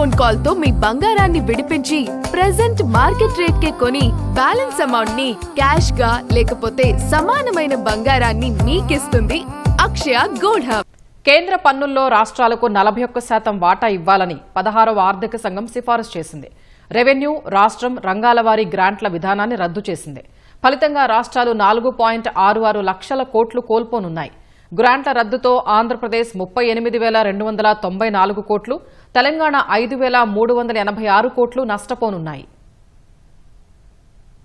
Phone కాల్తో మీ బంగారాన్ని విడిపించి present market rate కే కొని బ్యాలెన్స్ అమౌంట్ని క్యాష్గా లేకపోతే సమానమైన బంగారాన్ని మీకిస్తుంది అక్షయ గోల్డ్ హబ్ కేంద్ర పన్నుల్లో రాష్ట్రాలకు నలభై ఒక్క శాతం వాటా ఇవ్వాలని పదహారవ ఆర్థిక సంఘం సిఫారసు చేసింది. రెవెన్యూ రాష్ట్రం రంగాల వారి గ్రాంట్ల విధానాన్ని రద్దు చేసింది. ఫలితంగా రాష్ట్రాలు నాలుగు పాయింట్ ఆరు ఆరు లక్షల కోట్లు కోల్పోనున్నాయి. గ్రాంట్ల రద్దుతో ఆంధ్రప్రదేశ్ ముప్పై ఎనిమిది వేల రెండు వందల తొంభై నాలుగు కోట్లు తెలంగాణ ఐదు వేల మూడు వందల ఎనభై ఆరు కోట్లు నష్టపోనున్నాయి.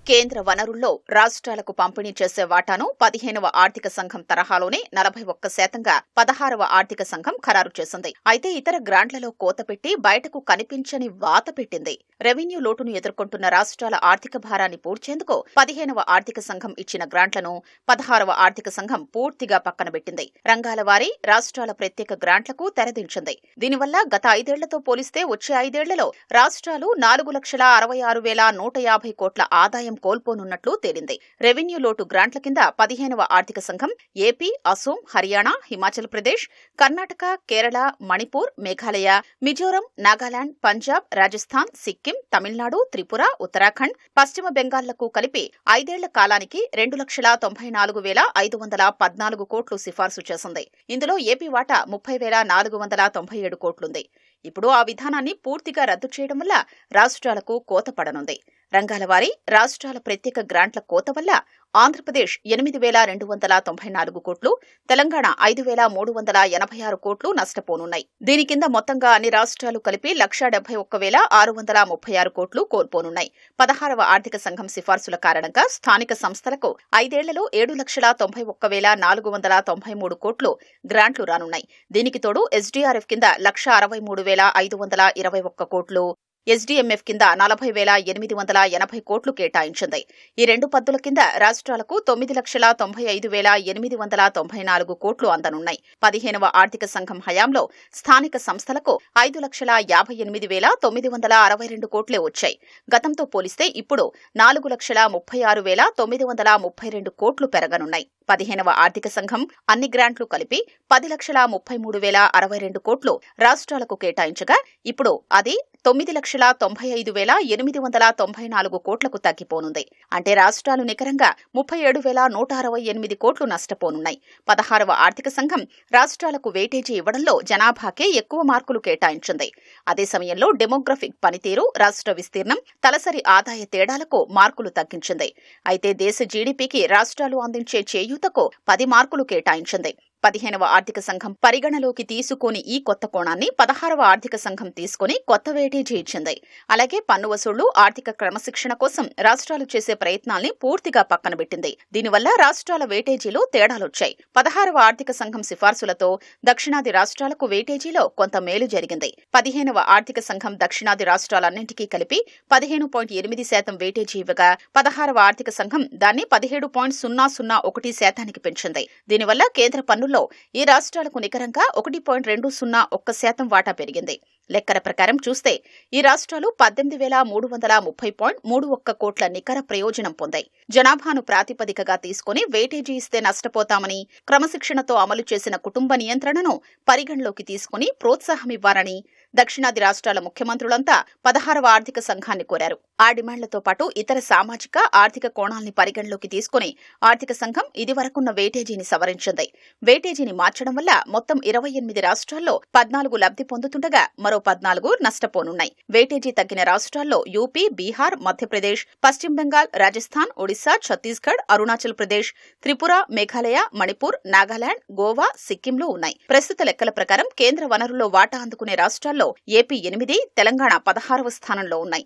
కేంద్ర వనరుల్లో రాష్ట్రాలకు పంపిణీ చేసే వాటాను పదిహేనవ ఆర్థిక సంఘం తరహాలోనే నలభై ఒక్క శాతంగా పదహారవ ఆర్థిక సంఘం ఖరారు చేసింది. అయితే ఇతర గ్రాంట్లలో కోత పెట్టి బయటకు కనిపించని వాత పెట్టింది. రెవెన్యూ లోటును ఎదుర్కొంటున్న రాష్ట్రాల ఆర్థిక భారాన్ని పూడ్చేందుకు పదిహేనవ ఆర్థిక సంఘం ఇచ్చిన గ్రాంట్లను పదహారవ ఆర్థిక సంఘం పూర్తిగా పక్కన పెట్టింది. రంగాల వారి రాష్ట్రాల ప్రత్యేక గ్రాంట్లకు తెరదించింది. దీనివల్ల గత ఐదేళ్ళతో పోలిస్తే వచ్చే ఐదేళ్ళలో రాష్ట్రాలు నాలుగు లక్షల అరవై ఆరు వేల నూట యాభై కోట్ల ఆదాయం కోల్పోనున్నట్లు తేలింది. రెవెన్యూ లోటు గ్రాంట్ల కింద పదిహేనవ ఆర్థిక సంఘం ఏపీ అసోం హర్యానా హిమాచల్ ప్రదేశ్ కర్ణాటక కేరళ మణిపూర్ మేఘాలయ మిజోరం నాగాలాండ్ పంజాబ్ రాజస్థాన్ సిక్కిం తమిళనాడు త్రిపుర ఉత్తరాఖండ్ పశ్చిమ బెంగాల్లకు కలిపి ఐదేళ్ళ కాలానికి రెండు లక్షల తొంభై నాలుగు వేల ఐదు వందల పద్నాలుగు కోట్లు సిఫార్సు చేసింది. ఇందులో ఏపీ వాటా ముప్పై వేల నాలుగు వందల తొంభై ఏడు కోట్లుంది. ఇప్పుడు ఆ విధానాన్ని పూర్తిగా రద్దు చేయడం వల్ల రాష్ట్రాలకు కోత పడనుంది రంగాల వారీ రాష్ట్రాల ప్రత్యేక గ్రాంట్ల కోత వల్ల ఆంధ్రప్రదేశ్ ఎనిమిది వేల రెండు వందల తొంభై నాలుగు కోట్లు తెలంగాణ ఐదు వేల మూడు వందల ఎనభై ఆరు కోట్లు నష్టపోనున్నాయి. దీని కింద మొత్తంగా అన్ని రాష్ట్రాలు కలిపి లక్ష డెబ్బై ఒక్క వేల ఆరు వందల ముప్పై ఆరు కోట్లు కోల్పోనున్నాయి. పదహారవ ఆర్థిక సంఘం సిఫార్సుల కారణంగా స్థానిక సంస్థలకు ఐదేళ్ళలో ఏడు లక్షల తొంభై ఒక్క వేల నాలుగు వందల తొంభై మూడు కోట్లు గ్రాంట్లు రానున్నాయి. దీనికి తోడు ఎస్డీఆర్ఎఫ్ కింద లక్ష అరవై మూడు వేల ఐదు వందల ఇరవై ఒక్క కోట్లు ఎస్డీఎంఎఫ్ కింద నలభై వేల ఎనిమిది వందల ఎనభై కోట్లు కేటాయించింది. ఈ రెండు పద్దుల కింద రాష్ట్రాలకు తొమ్మిది లక్షల తొంభై ఐదు వేల ఎనిమిది వందల తొంభై నాలుగు కోట్లు అందనున్నాయి. పదిహేనవ ఆర్థిక సంఘం హయాంలో స్థానిక సంస్థలకు ఐదు లక్షల యాభై ఎనిమిది వేల తొమ్మిది వందల అరవై రెండు కోట్లే వచ్చాయి. గతంతో పోలిస్తే ఇప్పుడు నాలుగు లక్షల ముప్పై ఆరు వేల తొమ్మిది వందల ముప్పై రెండు కోట్లు పెరగనున్నాయి. పదిహేనవ ఆర్థిక సంఘం అన్ని గ్రాంట్లు కలిపి పది లక్షల ముప్పై మూడు వేల అరవై రెండు కోట్లు రాష్ట్రాలకు కేటాయించగా ఇప్పుడు అది తొమ్మిది లక్షల తొంభై ఐదు వేల ఎనిమిది వందల తొంభై నాలుగు కోట్లకు తగ్గిపోనుంది. అంటే రాష్ట్రాలు నికరంగా ముప్పై ఏడు వేల నూట అరవై ఎనిమిది కోట్లు నష్టపోనున్నాయి. పదహారవ ఆర్థిక సంఘం రాష్ట్రాలకు వేటేజీ ఇవ్వడంలో జనాభాకే ఎక్కువ మార్కులు కేటాయించింది. అదే సమయంలో డెమోగ్రఫిక్ పనితీరు రాష్ట్ర విస్తీర్ణం తలసరి ఆదాయ తేడాలకు మార్కులు తగ్గించింది. అయితే దేశ జీడీపీకి రాష్ట్రాలు అందించే యువతకు పది మార్కులు కేటాయించింది. పదిహేనవ ఆర్థిక సంఘం పరిగణలోకి తీసుకుని ఈ కొత్త కోణాన్ని పదహారవ ఆర్థిక సంఘం తీసుకుని కొత్త వేటేజీ ఇచ్చింది అలాగే పన్ను వసూళ్ళు ఆర్థిక క్రమశిక్షణ కోసం రాష్ట్రాలు చేసే ప్రయత్నాల్ని పూర్తిగా పక్కన పెట్టింది. దీనివల్ల రాష్ట్రాల వేటేజీలో తేడాలొచ్చాయి. పదహారవ ఆర్థిక సంఘం సిఫార్సులతో దక్షిణాది రాష్ట్రాలకు వేటేజీలో కొంత మేలు జరిగింది. పదిహేనవ ఆర్థిక సంఘం దక్షిణాది రాష్ట్రాలన్నింటికీ కలిపి పదిహేను పాయింట్ ఎనిమిది శాతం వేటేజీ ఇవ్వగా పదహారవ ఆర్థిక సంఘం దాన్ని పదిహేడు పాయింట్ సున్నా సున్నా ఒకటి శాతానికి పెంచింది. దీనివల్ల కేంద్ర పన్నుల్లో ఈ రాష్ట్రాలకు నికరంగా ఒకటి పాయింట్ రెండు సున్నా ఒక్క శాతం వాటా పెరిగింది. లెక్కల ప్రకారం చూస్తే ఈ రాష్ట్రాలు పద్దెనిమిది వేల మూడు వందల ముప్పై పాయింట్ మూడు ఒక్క కోట్ల నికర ప్రయోజనం పొందాయి. జనాభాను ప్రాతిపదికగా తీసుకుని వేటేజీ ఇస్తే నష్టపోతామని క్రమశిక్షణతో అమలు చేసిన కుటుంబ నియంత్రణను పరిగణలోకి తీసుకుని ప్రోత్సాహమివ్వాలని దక్షిణాది రాష్ట్రాల ముఖ్యమంత్రులంతా పదహారవ ఆర్థిక సంఘాన్ని కోరారు. ఆ డిమాండ్లతో పాటు ఇతర సామాజిక ఆర్థిక కోణాల్ని పరిగణలోకి తీసుకుని ఆర్థిక సంఘం ఇదివరకున్న వేటేజీని సవరించింది. వేటేజీని మార్చడం వల్ల మొత్తం ఇరవై ఎనిమిది రాష్ట్రాల్లో పద్నాలుగు లబ్ధి పొందుతుండగా మరో పద్నాలుగు నష్టపోనున్నాయి. వేటేజీ తగ్గిన రాష్ట్రాల్లో యూపీ బీహార్ మధ్యప్రదేశ్ పశ్చిమ బెంగాల్ రాజస్థాన్ ఒడిశా ఛత్తీస్గఢ్ అరుణాచల్ ప్రదేశ్ త్రిపుర మేఘాలయ మణిపూర్ నాగాలాండ్ గోవా సిక్కింలు ఉన్నాయి. ప్రస్తుత లెక్కల ప్రకారం కేంద్ర వనరుల్లో వాటా అందుకునే రాష్ట్రాల్లో ఏపీ ఎనిమిది తెలంగాణ పదహారవ స్థానంలో ఉన్నాయి.